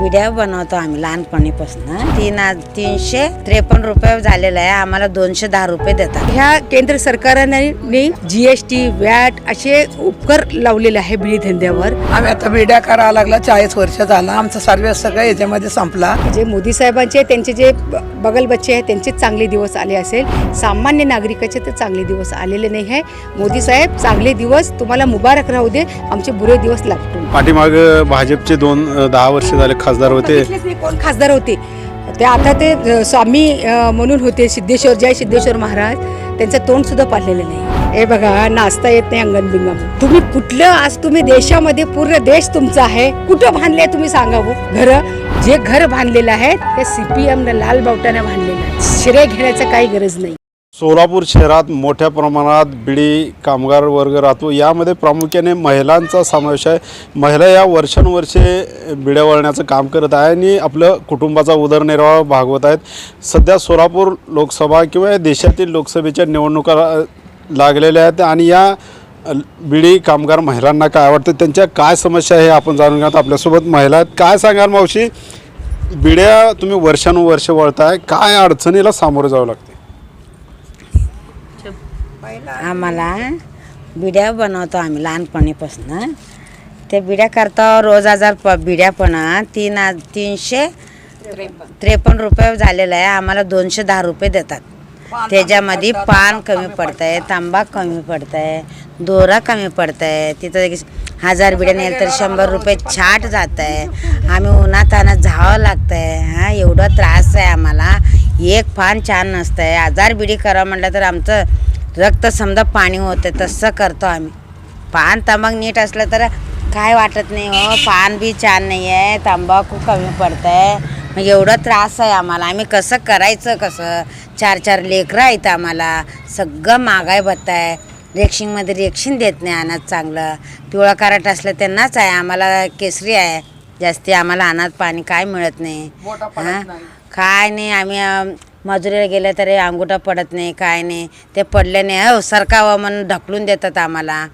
विड्या बनवतो आम्ही लहानपणीपासून. तीन तीनशे त्रेपन्न रुपये झालेलं आहे. आम्हाला दोनशे दहा रुपये देतात. ह्या केंद्र सरकारने जी एस टी वॅट असे उपकर लावलेले आहे बिडी धंद्यावर. आम्ही आता विड्या करायला लागला. चाळीस वर्ष झाला. आमचा सर्व सगळं याच्यामध्ये संपला. जे मोदी साहेबांचे त्यांचे जे बगल बच्चे आहेत त्यांचे चांगले दिवस आले असेल. सामान्य नागरिकाचे तर चांगले दिवस आलेले नाही आहे. मोदी साहेब चांगले दिवस. तुम्हाला मुबारक राहू दे. आमचे बुरे दिवस लागतो पाठीमाग भाजपचे दोन दहा वर्ष झाले खासदार होते. नाही कोण खासदार होते. ते आता ते अ, स्वामी अ, म्हणून होते सिद्धेश्वर जय सिद्धेश्वर महाराज. त्यांचं तोंड सुद्धा पाडलेलं नाही. हे बघा नाचता येत नाही अंगण बिंगम तुम्ही कुठलं आज तुम्ही देशामध्ये पूर्ण देश तुमचा आहे. कुठं बांधले तुम्ही सांगावं हो. घर जे घर बांधलेलं आहे ते सीपीएम लाल बावटाने बांधलेलं आहे. श्रेय घेण्याचं काही गरज नाही. सोलापूर शहरात मोठ्या प्रमाणात बिडी कामगार वर्ग राहतो. यामध्ये प्रामुख्याने महिलांचा समावेश आहे. महिला या वर्षानुवर्षे बिड्या वळण्याचं काम करत आहे आणि आपलं कुटुंबाचा उदरनिर्वाह भागवत आहेत. सध्या सोलापूर लोकसभा किंवा देशातील लोकसभेच्या निवडणुका लागलेल्या आहेत आणि या बिडी कामगार महिलांना काय वाटतं? त्यांच्या काय समस्या आहे हे आपण जाणून घ्या आपल्यासोबत महिला आहेत. काय सांगाल मावशी? बिड्या तुम्ही वर्षानुवर्ष वळताय. काय अडचणीला सामोरं जावं लागते आम्हाला बिड्या बनवतो आम्ही लहानपणीपासून. ते बिड्या करतो रोज हजार प बिड्या पण तीन तीनशे त्रेपन्न रुपये झालेलं आहे. आम्हाला दोनशे दहा रुपये देतात. त्याच्यामध्ये पान कमी पडतं आहे तांबा कमी पडतं आहे दोरा कमी पडतं आहे तिथं हजार बिड्या नेल तर शंभर रुपये छाट जात आहे आम्ही उन्हातानात जावं लागतं आहे हां एवढा त्रास आहे आम्हाला. एक पान छान नसतं आहे हजार बिडी करा म्हटलं तर आमचं रक्त समजा पाणी होतं तसं करतो आम्ही. पान तंबाखू नीट असलं तर काय वाटत नाही हो पान बी छान नाही आहे तंबाखू कमी पडतं आहे मग एवढा त्रास आहे आम्हाला. आम्ही कसं करायचं कसं? चार चार लेकरं आहेत आम्हाला. सगळं महागाई भत्ता आहे रेक्शिंगमध्ये रेक्शिंग देत नाही अनाज चांगलं. पिवळा काराट असलं त्यांनाच आहे. आम्हाला केसरी आहे. जास्ती आम्हाला अनाज पाणी काय मिळत नाही. हां? काय नाही. आम्ही मजुरीला गेल्या तरी अंगुठा पडत नाही काय नाही. ते पडले नाही. हो सरकावं म्हणून ढकलून देतात आम्हाला.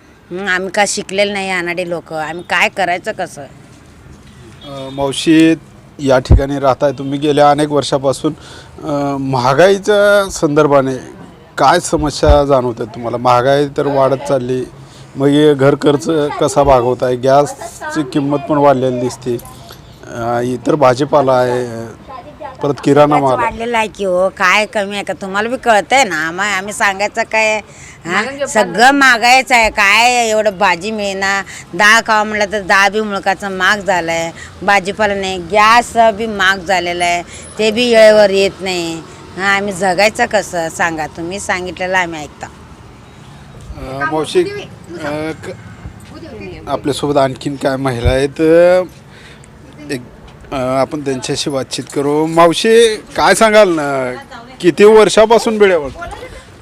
आम्ही का शिकलेलं नाही अनाडी लोक. आम्ही काय करायचं कसं? अ, मावशी या ठिकाणी राहताय तुम्ही गेल्या अनेक वर्षापासून. अ, महागाईच्या संदर्भाने काय समस्या जाणवतात तुम्हाला? महागाई तर वाढत चालली. मग हे घर खर्च कसा भागवत आहे गॅसची किंमत पण वाढलेली दिसते. अ, इतर भाजीपाला आहे परत किराणा माल. वाढलेलं आहे की हो? काय कमी आहे का? तुम्हाला बी कळतंय ना. आम्हा आम्ही सांगायचं काय? हा? सगळं मागायचं आहे. काय एवढं भाजी मिळेना? डाळ खावा म्हटलं तर डाळ बी मुळकाचं महाग झालं आहे भाजीपाला नाही. गॅस बी महाग झालेलं आहे. ते बी वेळेवर येत नाही. हां आम्ही जगायचं कसं? सांगा. तुम्ही सांगितलेलं आम्ही ऐकता. अ, मावशी अ, क- आपल्यासोबत आणखीन काय महिला आहेत? अ, आपण त्यांच्याशी बातचीत करू. मावशी काय सांगाल ना किती वर्षापासून बिड्यावर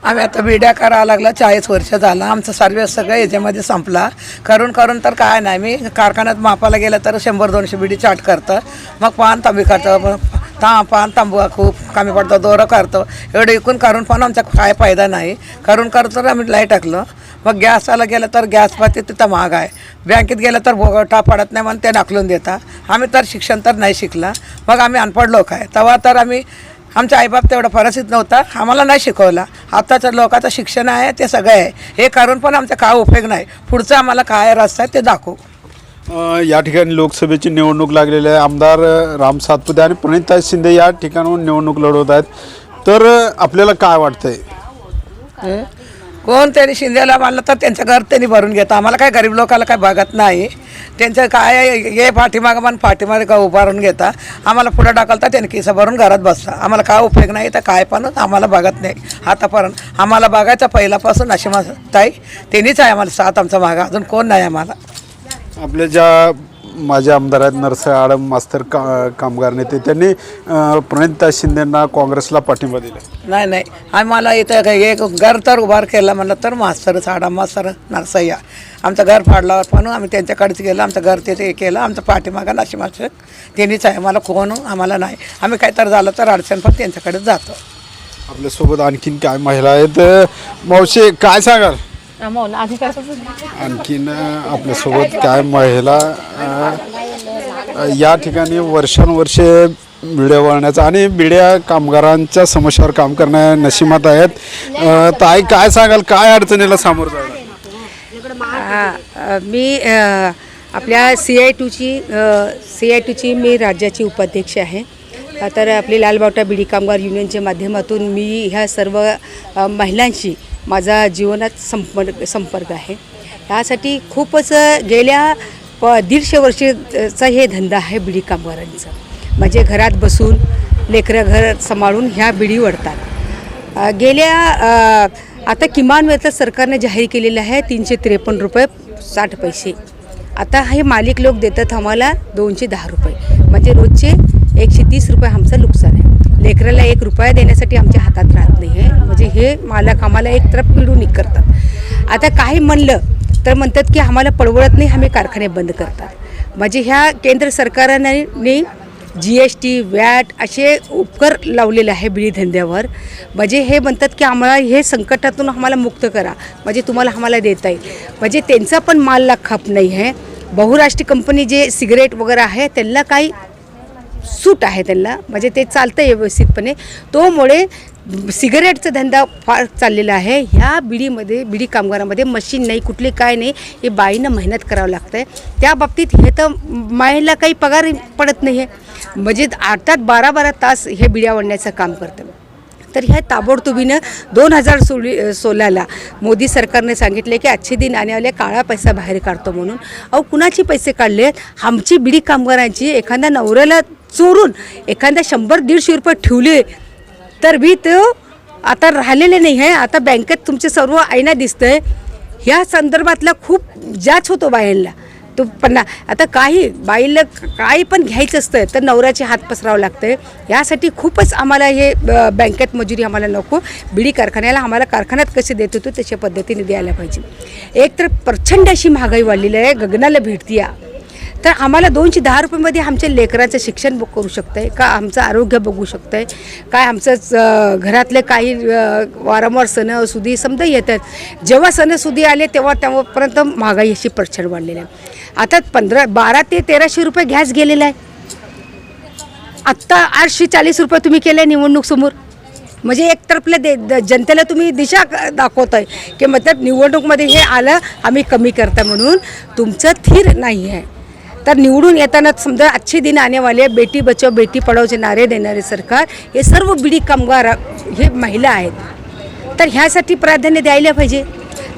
आम्ही आता विड्या करायला लागला चाळीस वर्ष झाला. आमचा सर्व सगळं याच्यामध्ये संपला. करून करून तर काय नाही मी कारखान्यात मापाला गेलं तर शंभर दोनशे बिडी चाट करतं. मग पान तांबी करतं ता पान तांबू खूप कमी पडतं दोरं करतो. एवढं विकून करून पण आमचा काय फायदा नाही. करून करतो तर आम्ही लाई टाकलं. मग गॅसवाला गेलं तर गॅस पाती तिथं महाग आहे. बँकेत गेलं तर भोगवटा पडत नाही म्हणून ते ढकलून देता. आम्ही तर शिक्षण तर नाही शिकला. मग आम्ही अनपढ लोक आहे. तेव्हा तर आम्ही आमचा आईबाप तेवढा परिस्थिती नव्हता. आम्हाला नाही शिकवला. आताच्या लोकांचं शिक्षण आहे ते सगळं आहे. हे करून पण आमचा काय उपयोग नाही. पुढचं आम्हाला काय रस्ता आहे ते दाखवू. या ठिकाणी लोकसभेची निवडणूक लागलेली आहे. आमदार राम सातपुते आणि प्रणिताई शिंदे या ठिकाणाहून निवडणूक लढवत आहेत. तर आपल्याला काय वाटतंय? कोण त्यांनी शिंदेला मानलं तर त्यांचं घर त्यांनी भरून घेतं. आम्हाला काय गरीब लोकाला काय बघत नाही. त्यांचं काय हे पाठीमागं मान पाठीमागे का उभारून घेता. आम्हाला पुढं टाकलता त्यांनी किसा भरून घरात बसता. आम्हाला काय उपयोग नाही तर काय पण आम्हाला बघत नाही. आतापर्यंत आम्हाला बघायचं पहिल्यापासून अशी ताई. त्यांनीच आहे आम्हाला साथ आमचा मागा. अजून कोण नाही आम्हाला. आपल्या ज्या माझे आमदार आहेत नरसळ आडम मास्तर का कामगार नेते. त्यांनी प्रणिता शिंदेंना काँग्रेसला पाठिंबा दिला नाही नाही. आम्हाला इथं काही एक घर तर उभार केलं म्हणलं तर मास्तर साडा मास्तर नरसय्या आमचं घर फाडल्यावर पण आम्ही त्यांच्याकडेच गेलं. आमचं घर तिथे केलं. आमचं पाठीमागं नाशी मास्तर त्यांनीच आहे. आम्हाला कोण आम्हाला नाही. आम्ही काही तर झालं तर अडचण पण त्यांच्याकडेच जातो. आपल्यासोबत आणखीन काय महिला आहेत? मावशी काय सांगाल? आणखीन आपल्यासोबत काय महिला अ, या ठिकाणी वर्षानुवर्षे बिड्या वळण्याचं आणि बिड्या कामगारांच्या समस्यावर काम करणाऱ्या नशिमात आहेत. अ, ताई काय सांगाल? काय अडचणीला सामोरं हा, अ, मी अ, आपल्या सी आय टूची सी आय टूची मी राज्याची उपाध्यक्ष आहे. तर आपली लालबावटा बिडी कामगार युनियनच्या माध्यमातून मी ह्या सर्व अ, महिलांशी माझा जीवनात संपर्क संपर्क आहे. त्यासाठी खूपच गेल्या प दीडशे वर्षाचा हे धंदा आहे बिडी कामगारांचा. म्हणजे घरात बसून लेकरं घर सांभाळून ह्या बिडी वडतात गेल्या आता किमान वेतन सरकारने जाहीर केलेलं आहे तीनशे त्रेपन्न रुपये साठ पैसे. आता हे मालिक लोक देतात आम्हाला दोनशे दहा रुपये. म्हणजे रोजचे एकशे तीस रुपये आमचं नुकसान आहे. लेकराला एक रुपया देण्यासाठी आमच्या हातात राहत नाही आहे. म्हणजे हे मालक आम्हाला एक तरफ पिडून करतात. आता काही म्हणलं तर म्हणतात की आम्हाला परवडत नाही आम्ही कारखाने बंद करतात. म्हणजे ह्या केंद्र सरकारने जी एस टी वॅट असे उपकर लावलेले आहे बिडी धंद्यावर. म्हणजे हे म्हणतात की आम्हाला हे संकटातून आम्हाला मुक्त करा. म्हणजे तुम्हाला आम्हाला देता येईल. म्हणजे त्यांचा पण मालला खप नाही आहे. बहुराष्ट्रीय कंपनी जे सिगरेट वगैरे आहे त्यांना काही सूट आहे त्यांना. म्हणजे ते चालतं आहे व्यवस्थितपणे तोमुळे सिगरेटचा धंदा फार चाललेला आहे. ह्या बिडीमध्ये बिडी कामगारामध्ये मशीन नाही कुठली काय नाही हे बाईनं मेहनत करावं लागतं आहे त्या बाबतीत हे तर मायला काही पगार पडत नाही आहे म्हणजे आठ तास बारा बारा तास हे बिड्या ओढण्याचं काम करतं तर ह्या ताबडतोबीनं दोन हजार सोळी सोळाला मोदी सरकारने सांगितले की आजचे दिन आण्यावाले काळा पैसा बाहेर काढतो म्हणून. अहो कुणाचे पैसे काढले? आमची बिडी कामगारांची. एखाद्या नवऱ्याला चोरून एखाद्या शंभर दीडशे रुपये ठेवले तर बी तो आता राहिलेले नाही आहे. आता बँकेत तुमचे सर्व आईना दिसतंय. ह्या संदर्भातला खूप जाच होतो बाहेरला तो पन्ना आता काही बाईला काही पण घ्यायचं असतं तर नवऱ्याचे हात पसरावं लागतं यासाठी खूपच आम्हाला हे बँकेत मजुरी आम्हाला नको. बिडी कारखान्याला आम्हाला कारखान्यात कसे देत होतो तशा पद्धतीने द्यायला पाहिजे. एक तर प्रचंड अशी महागाई वाढलेली आहे. गगनाला भेटती तर आम्हाला दोनशे दहा रुपयामध्ये आमच्या लेकराचं शिक्षण बुक करू शकतं आहे का आमचं आरोग्य बघू शकतं आहे काय आमचं घरातले काही वारंवार सण सुदी समजा येतात. जेव्हा सणसुदी आले तेव्हा तेव्हापर्यंत महागाई अशी प्रचंड वाढलेली आहे. आता पंधरा बारा ते तेराशे रुपये गॅस गेलेला आहे. आत्ता आठशे चाळीस रुपये तुम्ही केले निवडणूक समोर. म्हणजे एक तरफले दे द- जनतेला तुम्ही दिशा दाखवत दाखवताय की मतलब निवडणूकमध्ये हे आलं आम्ही कमी करता म्हणून तुमचं थीर नाही आहे. तर निवडून येताना समजा अच्छे दिन आनेवाले बेटी बचाव बेटी पढावचे नारे देणारे सरकार हे सर्व बिडी कामगार हे महिला आहेत. तर ह्यासाठी प्राधान्य द्यायला पाहिजे.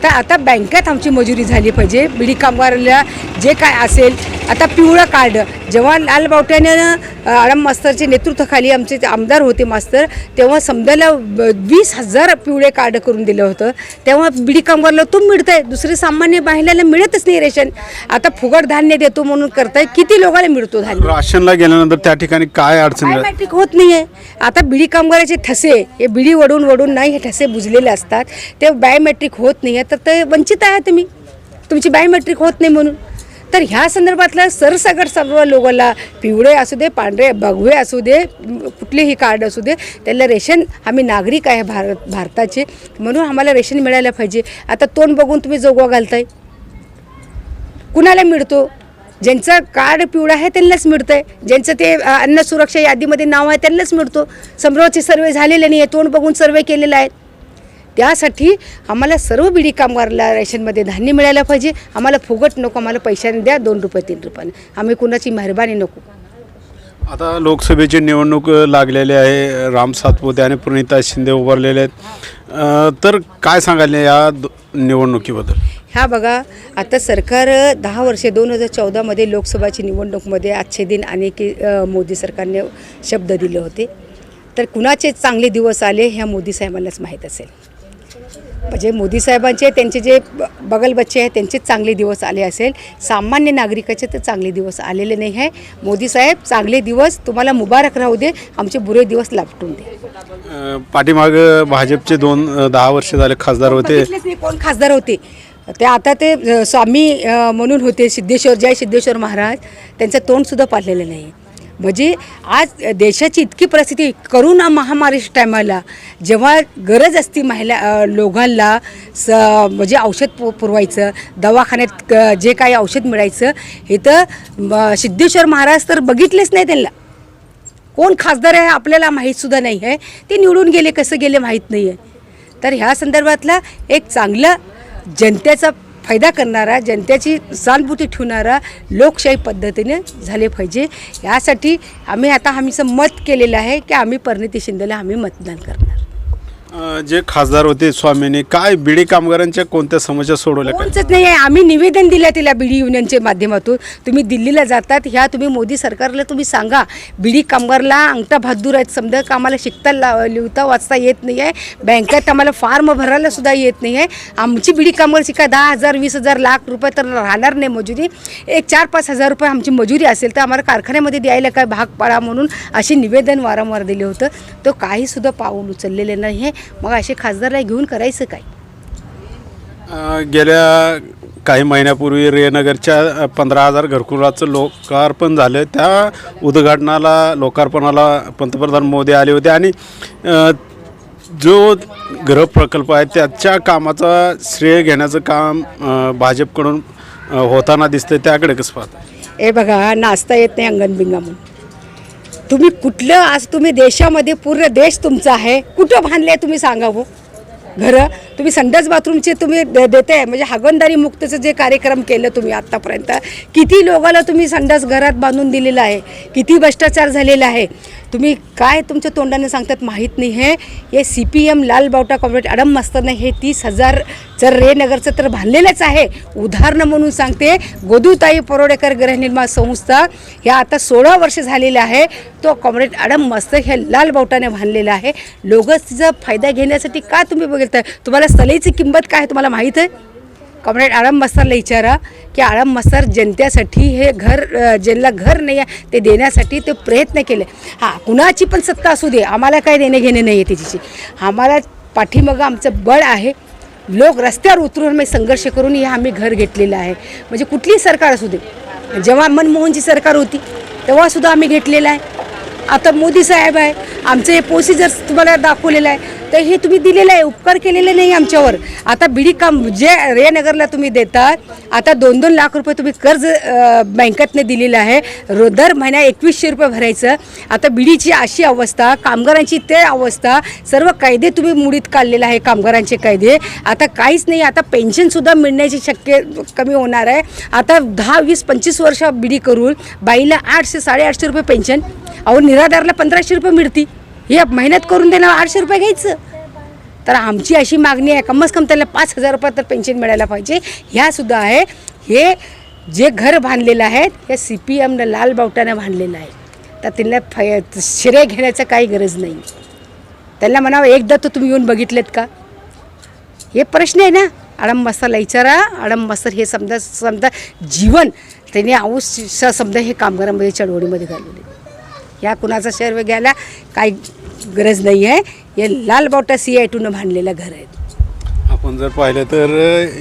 तर आता बँकेत आमची मजुरी झाली पाहिजे. बिडी कामगाराला जे काय असेल आता पिवळं कार्ड जेव्हा लाल बावट्यानं आळम मास्तरच्या नेतृत्वाखाली आमचे आमदार होते मास्तर तेव्हा समजायला वीस हजार पिवळे कार्ड करून दिलं होतं. तेव्हा बिडी कामगारला तो मिळतं आहे दुसरे सामान्य महिलांना मिळतच नाही रेशन. आता फुगड धान्य देतो म्हणून करताय. किती लोकांना मिळतो धान्य? राशनला गेल्यानंतर त्या ठिकाणी काय अडचणी बायोमेट्रिक होत नाही आहे आता बिडी कामगाराचे ठसे हे बिडी वडून वडून नाही हे ठसे बुजलेले असतात. ते बायोमेट्रिक होत नाही आहे तर तर ते वंचित आहे तुम्ही. तुमची बायोमेट्रिक होत नाही म्हणून. तर ह्या संदर्भातला सरसगट सर्व लोकांना पिवळे असू दे पांढरे भगवे असू दे कुठलेही कार्ड असू दे त्याला रेशन आम्ही नागरिक आहे भारत भारताचे. म्हणून आम्हाला रेशन मिळायला पाहिजे. आता तोंड बघून तुम्ही जोगवा घालताय. कुणाला मिळतो? ज्यांचं कार्ड पिवळं आहे त्यांनाच मिळतं आहे ज्यांचं ते अन्न सुरक्षा यादीमध्ये नाव आहे त्यांनाच मिळतो. समोरचे सर्वे झालेले नाही आहे तोंड बघून सर्वे केलेला आहे. त्यासाठी आम्हाला सर्व बिडी कामगारला रेशनमध्ये धान्य मिळायला पाहिजे. आम्हाला फुगट नको आम्हाला पैशाने द्या दोन रुपये तीन रुपयाने आम्ही कुणाची मेहरबानी नको. आता लोकसभेची निवडणूक लागलेली आहे. राम सातपुते आणि प्रणिता शिंदे उभारलेले आहेत. तर काय सांगाल या दो- निवडणुकीबद्दल? ह्या बघा आता सरकार दहा वर्षे दोन हजार चौदामध्ये लोकसभाची निवडणूकमध्ये आजचे दिन अनेक मोदी सरकारने शब्द दिले होते. तर कुणाचे चांगले दिवस आले ह्या मोदी साहेबांनाच माहीत असेल. म्हणजे मोदी साहेबांचे त्यांचे जे बगल बच्चे आहेत त्यांचे चांगले दिवस आले असेल. सामान्य नागरिकाचे तर चांगले दिवस आलेले नाही आहे. मोदी साहेब चांगले दिवस तुम्हाला मुबारक राहू दे आमचे बुरे दिवस लापटून दे. पाठीमाग भाजपचे दोन दहा वर्ष झाले खासदार होते. कोण खासदार होते. ते आता ते स्वामी म्हणून होते सिद्धेश्वर जय सिद्धेश्वर महाराज त्यांचं तोंडसुद्धा पाडलेलं नाही. म्हणजे आज देशाची इतकी परिस्थिती करोना महामारीच्या टायमाला जेव्हा गरज असती महिला लोकांना स म्हणजे औषध पु पुरवायचं दवाखान्यात क जे काही औषध मिळायचं हे तर सिद्धेश्वर महाराज तर बघितलेच नाही त्यांना. कोण खासदार आहे आपल्याला माहीतसुद्धा नाही आहे. ते निवडून गेले कसं गेले माहीत नाही आहे तर ह्या संदर्भातला एक चांगलं जनतेचा फायदा करणारा जनतेची सहानुभूती ठेवणारा लोकशाही पद्धतीने झाले पाहिजे. यासाठी आम्ही आता आम्हीचं मत केलेलं आहे की आम्ही परिणिती शिंदेला आम्ही मतदान करणार. अ, जे खासदार होते स्वामींनी काय बिडी कामगारांच्या कोणत्या समस्या सोडवल्या काय कोणचंच नाही आहे. आम्ही निवेदन दिलं तिला बीडी युनियनच्या माध्यमातून. तुम्ही दिल्लीला जातात ह्या तुम्ही मोदी सरकारला तुम्ही सांगा. बीडी कामगारला अंगठा भादूर आहेत. समजा का आम्हाला शिकता ला लिहिता वाचता येत नाही आहे. बँकेत आम्हाला फॉर्म भरायला सुद्धा येत नाही आहे. आमची बीडी कामगार शिका दहा हजार वीस हजार लाख रुपये तर राहणार नाही मजुरी. एक चार पाच हजार रुपये आमची मजुरी असेल तर आम्हाला कारखान्यामध्ये द्यायला काय भाग पाडा म्हणून असे निवेदन वारंवार दिले होतं. तो काहीसुद्धा पाऊल उचललेलं नाही आहे. मग असे खासदारला घेऊन करायचं काय? गेल्या काही महिन्यापूर्वी रेनगरच्या पंधरा हजार घरकुलाचं लोकार्पण झालं. त्या उद्घाटनाला लोकार्पणाला पंतप्रधान मोदी आले होते आणि जो गृहप्रकल्प आहे त्याच्या कामाचा श्रेय घेण्याचं काम भाजपकडून होताना दिसतंय. त्याकडे कसं पाहता? हे बघा नाचता येत नाही अंगण बिंगा म्हणून. तुम्ही कुठलं आज तुम्ही देशामध्ये पूर्ण देश तुमचा आहे. कुठं बांधले तुम्ही सांगावं हो. घरं तुम्ही संडास बाथरूमचे तुम्ही दे- देताय म्हणजे हागणदारी मुक्तचं जे कार्यक्रम केलं तुम्ही आत्तापर्यंत किती लोकाला तुम्ही संडास घरात बांधून दिलेला आहे? किती भ्रष्टाचार झालेला आहे? तुम्ही काय तुमच्या तोंडाने सांगतात माहीत नाही हे हे सी पी एम लाल बावटा कॉम्रेड अडम मास्तरनं हे तीस हजार जर रेनगरचं तर बांधलेलंच आहे. उदाहरणं म्हणून सांगते गोदूताई परोडेकर गृहनिर्माण संस्था ह्या आता सोळा वर्ष झालेल्या आहे. तो कॉम्रेड अडम मस्त ह्या लाल बावटाने बांधलेला आहे. लोकच तिचा फायदा घेण्यासाठी का तुम्ही बघितलं? तुम्हाला सलेची किंमत काय आहे तुम्हाला माहीत आहे? कॉम्रेड आळम मस्तारला विचारा की आळम मस्तार जनतेसाठी हे घर ज्यांना घर नाही आहे ते देण्यासाठी ते प्रयत्न केले. हां कुणाची पण सत्ता असू दे आम्हाला काय देणे घेणे नाही आहे तिची आम्हाला पाठीमागं आमचं बळ आहे. लोक रस्त्यावर उतरून मी संघर्ष करून हे आम्ही घर घेतलेलं आहे. म्हणजे कुठलीही सरकार असू दे. जेव्हा मनमोहनची सरकार होती तेव्हासुद्धा आम्ही घेतलेलं आहे. आता मोदी साहेब आहे. आमचं हे प्रोसिजर तुम्हाला दाखवलेलं आहे. तर हे तुम्ही दिलेलं आहे उपकार केलेले नाही आमच्यावर. आता बिडी काम जे रेनगरला तुम्ही देतात आता दोन दोन लाख रुपये तुम्ही कर्ज अ, बँकेतनं दिलेलं आहे. रो दर महिन्या एकवीसशे रुपये भरायचं. आता बिडीची अशी अवस्था कामगारांची ते अवस्था सर्व कायदे तुम्ही मुडीत काढलेले आहे कामगारांचे कायदे. आता काहीच नाही आता पेन्शनसुद्धा मिळण्याची शक्य कमी होणार आहे. आता दहा वीस पंचवीस वर्ष बिडी करून बाईला आठशे साडेआठशे रुपये पेन्शन अहो निराधारला पंधराशे रुपये मिळती हे मेहनत करून देणार आठशे रुपये घ्यायचं. तर आमची अशी मागणी आहे कमस कम त्याला पाच हजार रुपये तर पेन्शन मिळायला पाहिजे. ह्यासुद्धा आहे हे जे घर बांधलेलं आहे हे सी पी एमनं लाल बावटानं बांधलेलं आहे. तर त्यांना फय श्रेय घेण्याचं काही गरज नाही. त्यांना म्हणावं एकदा तर तुम्ही येऊन बघितलेत का? हे प्रश्न आहे ना. आडम मसाला विचारा आडम हे समजा समजा जीवन त्यांनी आऊस समजा हे कामगारांमध्ये चळवळीमध्ये घालवले. ह्या कुणाचा शेअर घ्यायला काही गरज नाही आहे. हे लाल बावटा सी आय टूनं बांधलेलं घर आहे. आपण जर पाहिलं तर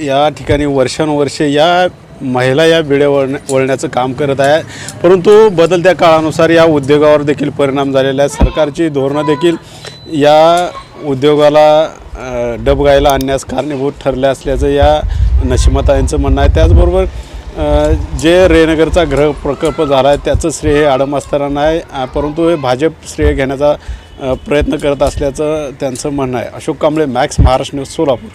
या ठिकाणी वर्षानुवर्षे या महिला या बिड्या वळण वळण्याचं काम करत आहे. परंतु बदलत्या काळानुसार या उद्योगावर देखील परिणाम झालेला आहे. सरकारची धोरणं देखील या उद्योगाला डबगायला आणण्यास कारणीभूत ठरले असल्याचं या नशिमताईंचं म्हणणं आहे. त्याचबरोबर जे रेनगरचा ग्रह प्रकल्प झाला आहे त्याचं श्रेय हे असताना आहे परंतु हे भाजप श्रेय घेण्याचा प्रयत्न करत असल्याचं त्यांचं म्हणणं आहे. Ashok Kamble Max Maharashtra news Solapur.